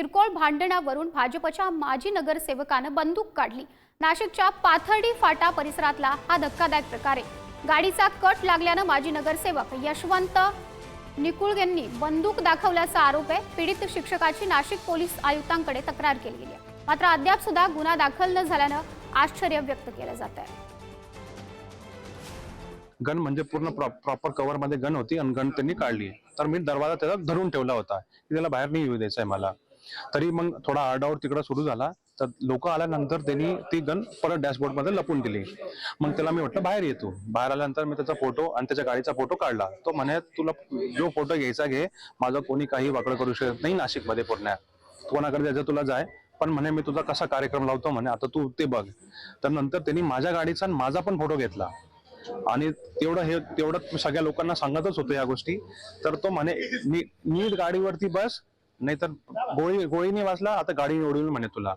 किरकोळ भांडणावरून भाजपच्या माजी नगरसेवकानं बंदूक काढली. नाशिकच्या पाथर्डी फाटा परिसरातला हा धक्कादायक प्रकार आहे. गाडीचा कट लागल्यानं माजी नगरसेवक यशवंत निकुळ यांनी बंदूक दाखवल्याचा आरोप आहे. पीडित शिक्षकाची नाशिक पोलीस आयुक्तांकडे तक्रार केली गेली आहे. मात्र अद्याप सुद्धा गुन्हा दाखल न झाल्यानं आश्चर्य व्यक्त केलं जात आहे. गन म्हणजे पूर्ण प्रॉपर कव्हरमध्ये गन होती आणि गन त्यांनी काढली. तर मी दरवाजा त्याचा धरून ठेवला होता. की त्याला बाहेर नाही येऊ द्यायचंय मला. तरी मग थोडा आरडाओर तिकडे सुरू झाला. तर लोक आल्यानंतर त्यांनी ती गन परत डॅशबोर्डमध्ये लपून दिली. मग त्याला मी म्हटलं बाहेर येतो बाहेर आल्यानंतर मी त्याचा फोटो आणि त्याच्या गाडीचा फोटो काढला. तो म्हणे तुला जो फोटो घ्यायचा घे. माझं कोणी काही वाकडं करू शकत नाही नाशिकमध्ये पुण्यात कोणाकडे त्याचं तुला जाय. पण म्हणे मी तुझा कसा कार्यक्रम लावतो म्हणे आता तू ते बघ. तर नंतर त्यांनी माझ्या गाडीचा आणि माझा पण फोटो घेतला. आणि तेवढं हे तेवढं सगळ्या लोकांना सांगतच होतो या गोष्टी. तर तो म्हणे मी नीट गाडीवरती बस. नाहीतर गोळी गोळीने वाचला आता गाडी ओढून म्हणे तुला.